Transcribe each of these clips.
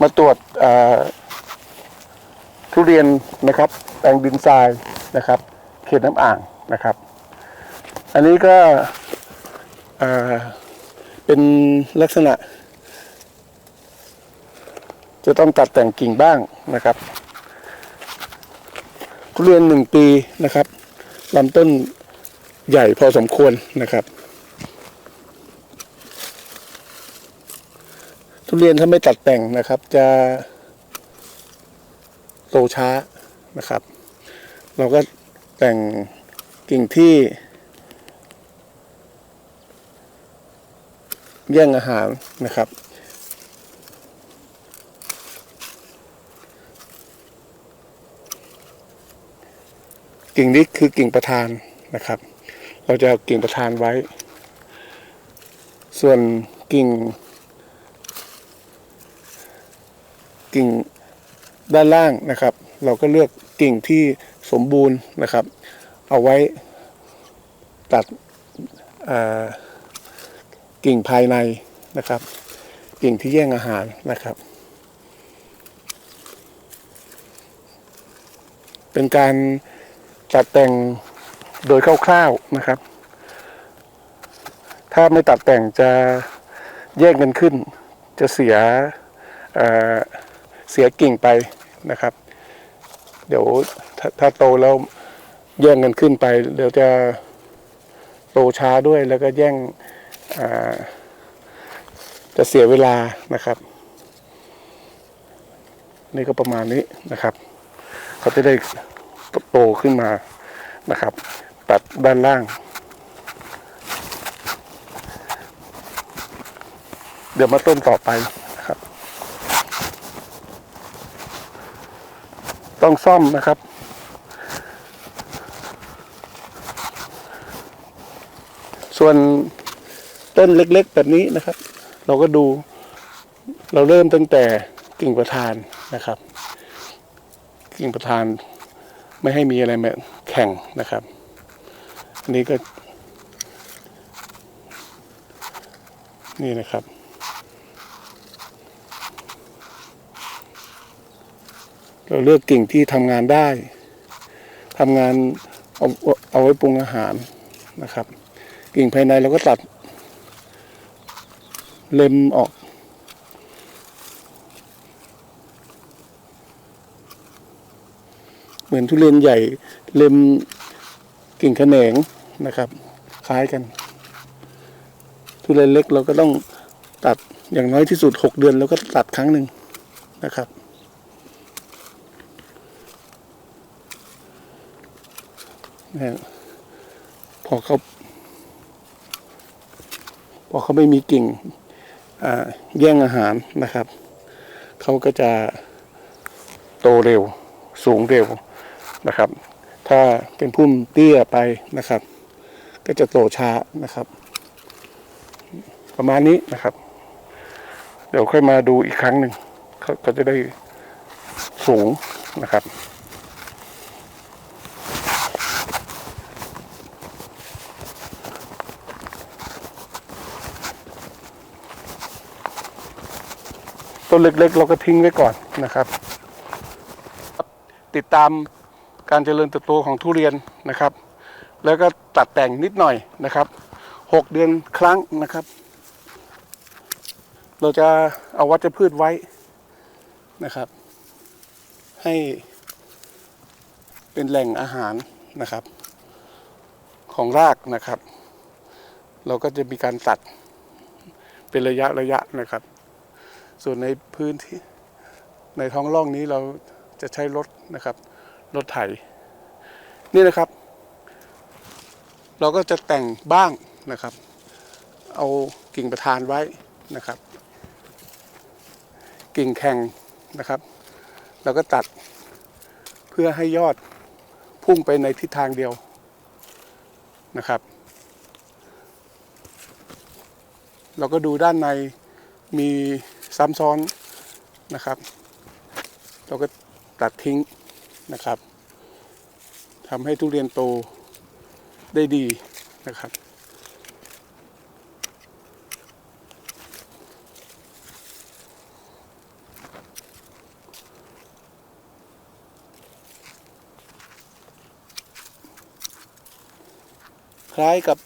มาตรวจทุเรียนนะครับแปลงดินทรายนะครับ เขตน้ำอ่างนะครับ อันนี้ก็เอ่อเป็นลักษณะ จะต้องตัดแต่งกิ่งบ้างนะครับ ทุเรียนหนึ่งปีนะครับลำต้นใหญ่พอสมควรนะครับ เรียนถ้าไม่ตัดแต่งนะครับ จะโตช้านะครับ เราก็แต่งกิ่งที่ แย่งอาหารนะครับกิ่งนี้คือกิ่งประธานนะครับ เราจะเอากิ่งประธานไว้ ส่วนกิ่ง กิ่งด้านล่างนะครับ เราก็เลือกกิ่งที่สมบูรณ์นะครับ เอาไว้ตัดกิ่งภายในนะครับ กิ่งที่แย่งอาหารนะครับ เป็นการตัดแต่งโดยคร่าวๆนะครับ ถ้าไม่ตัดแต่งจะแยกกันขึ้น จะเสีย เสียกิ่งไปนะครับ เดี๋ยวถ้าถ้าโตแล้วแย่งกันขึ้นไป เดี๋ยวจะโตช้าด้วยแล้วก็แย่งจะเสียเวลานะครับ นี่ก็ประมาณนี้นะครับ เขาจะได้โตขึ้นมานะครับ ตัดด้านล่าง เดี๋ยวมาต้นต่อไปนะครับ ต้องซ่อมนะครับ ส่วนต้นเล็ก ๆ แบบนี้นะครับ เราก็ดู เราเริ่มตั้งแต่กิ่งประธานนะครับ กิ่งประธานไม่ให้มีอะไรมาแข่งนะครับ อันนี้ก็ นี่นะครับ เราเลือกกิ่งที่ทำงานได้ทำงานเอาเอาไว้ปรุงอาหารนะครับ กิ่งภายในเราก็ตัด เล็มออก เหมือนทุเรียนใหญ่เล็มกิ่งแขนงนะครับ คล้ายกัน ทุเรียนเล็กเราก็ต้องตัดอย่างน้อยที่สุดหกเดือนแล้วก็ตัดครั้งหนึ่งนะครับ นะ พอเขาพอเขาไม่มีกิ่งแย่งอาหารนะครับ เขาก็จะโตเร็ว สูงเร็วนะครับ ถ้าเป็นพุ่มเตี้ยไปนะครับ ก็จะโตช้านะครับ ประมาณนี้นะครับ เดี๋ยวค่อยมาดูอีกครั้งหนึ่งเขาจะได้สูงนะครับ ต้นเล็ก ๆ เราก็ทิ้งไว้ก่อนนะครับ ติดตามการเจริญเติบโตของทุเรียนนะครับ แล้วก็ตัดแต่งนิดหน่อยนะครับหกเดือนครั้งนะครับ เราจะเอาวัชพืชไว้นะครับ ให้เป็นแหล่งอาหารนะครับ ของรากนะครับ เราก็จะมีการตัดเป็นระยะระยะนะครับ ส่วนในพื้นที่ในท้องร่องนี้เราจะใช้รถนะครับรถไถ นี่นะครับ เราก็จะแต่งบ้างนะครับ เอากิ่งประธานไว้นะครับ กิ่งแข่งนะครับเราก็ตัดเพื่อให้ยอดพุ่งไปในทิศทางเดียวนะครับ เราก็ดูด้านในมี ซ้ำซ้อนนะครับ เราก็ตัดทิ้งนะครับทำให้ทุเรียนโตได้ดีนะครับ คล้ายกับ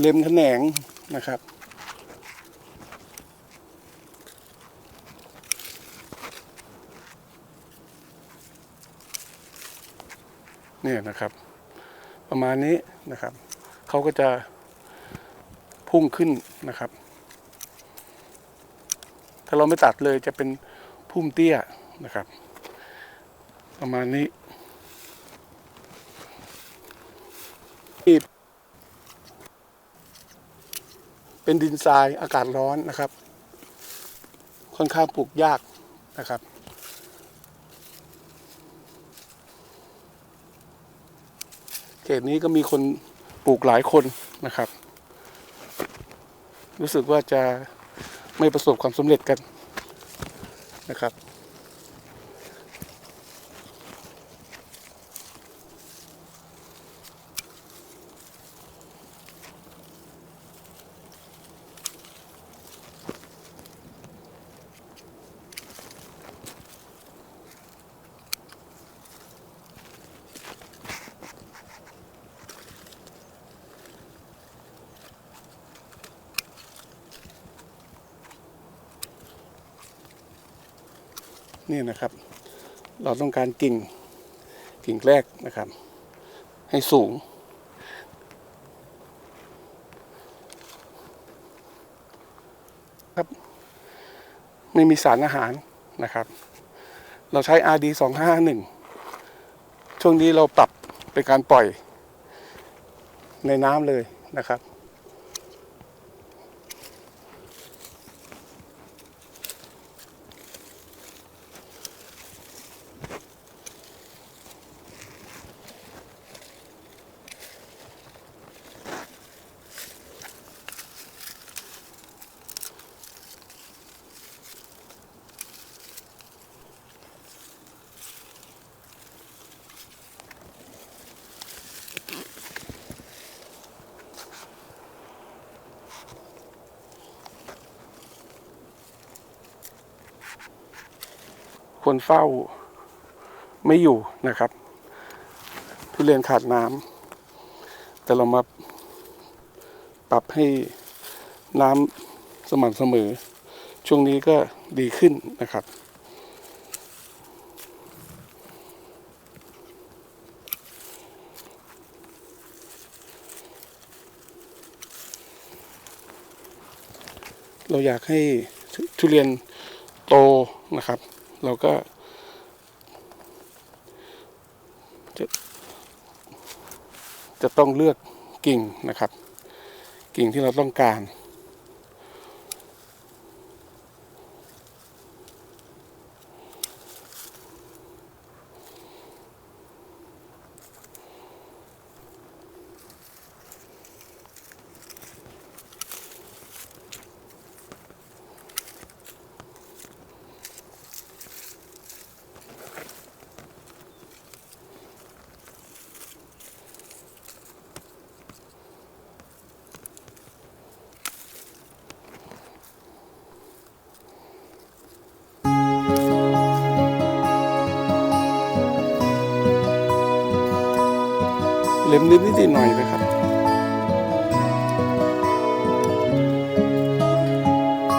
เล็มแขนงนะครับ เนี่ยนะครับ ประมาณนี้นะครับเขาก็จะพุ่งขึ้นนะครับ ถ้าเราไม่ตัดเลยจะเป็นพุ่มเตี้ยนะครับ ประมาณนี้ปีเป็นดินทรายอากาศร้อนนะครับ ค่อนข้างปลูกยากนะครับ เขตนี้ก็มีคนปลูกหลายคนนะครับ รู้สึกว่าจะไม่ประสบความสำเร็จกันนะครับ นี่นะครับ เราต้องการกิ่งกิ่งแรกนะครับ ให้สูง ครับ ไม่มีสารอาหารนะครับ เราใช้ RD 251ช่วงนี้เราปรับเป็นการปล่อยในน้ำเลยนะครับ คนเฝ้าไม่อยู่นะครับ ทุเรียนขาดน้ำแต่เรามาปรับให้น้ำสม่ำเสมอ ช่วงนี้ก็ดีขึ้นนะครับเราอยากให้ทุทุเรียนโตนะครับ เราก็จะจะต้องเลือกกิ่งนะครับ กิ่งที่เราต้องการ นิดนิดๆหน่อยๆนะครับ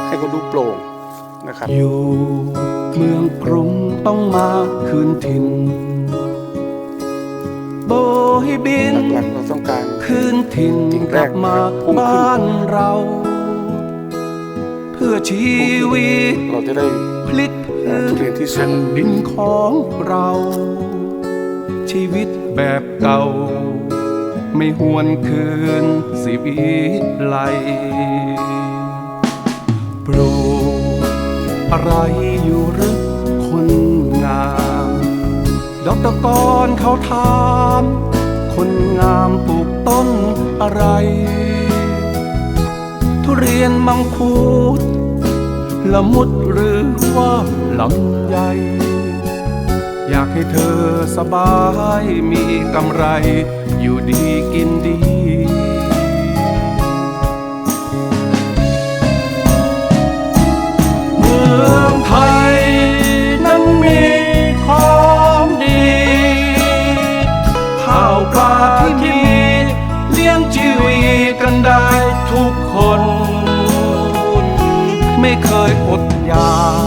ให้เขาดูโปร่งนะครับ อยู่เมืองกรุงต้องมาคืนถิ่นโบยบินหลักๆเราต้องการคืนถิ่นกิ่งกแรลักบมาพุ่งขึ้นบ้านเรา เพื่อชีวิตเราจะได้พลิกพื้ทุเรียนที่สวยแผ่นดินของเรา ชีวิตแบบเก่า ไม่หวนคืนสิวิไลปลูกอะไรอยู่หรือคนงามดอกตะกอนเขาถาม คนงามปลูกต้นอะไร ทุเรียนมังคุดละมุดหรือว่าลำไย อยากให้เธอสบายมีกำไร อยู่ดีกินดี เมืองไทยนั้นมีของดีข้าวปลาที่มี เลี้ยงชีวีกันได้ทุกคน ไม่เคยอดอยาก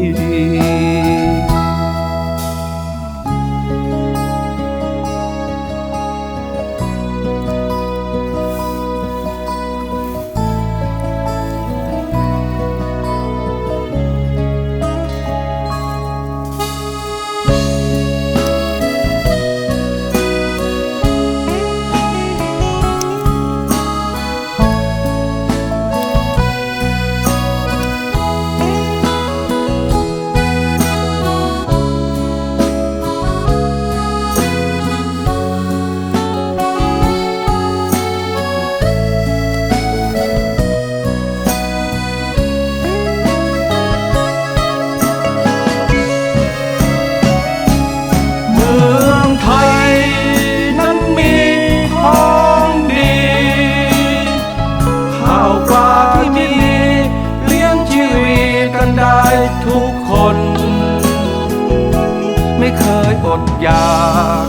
ยอยาก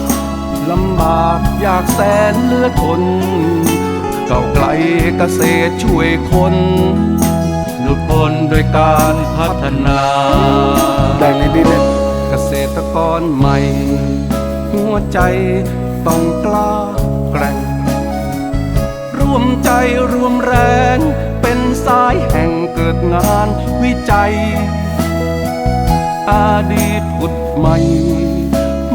ลำบากอยากแสนเลือทนเก่าไกลเกษตรช่วยคนหลุดพ้นโดวยการพัฒนาได้ในดินเนี่ยเกษตรกรใหม่ หัวใจต้องกล้าแกร่งร่วมใจรวมแรงเป็นสายแห่งเกิดงานวิจัย อาดีตพุทธใหม่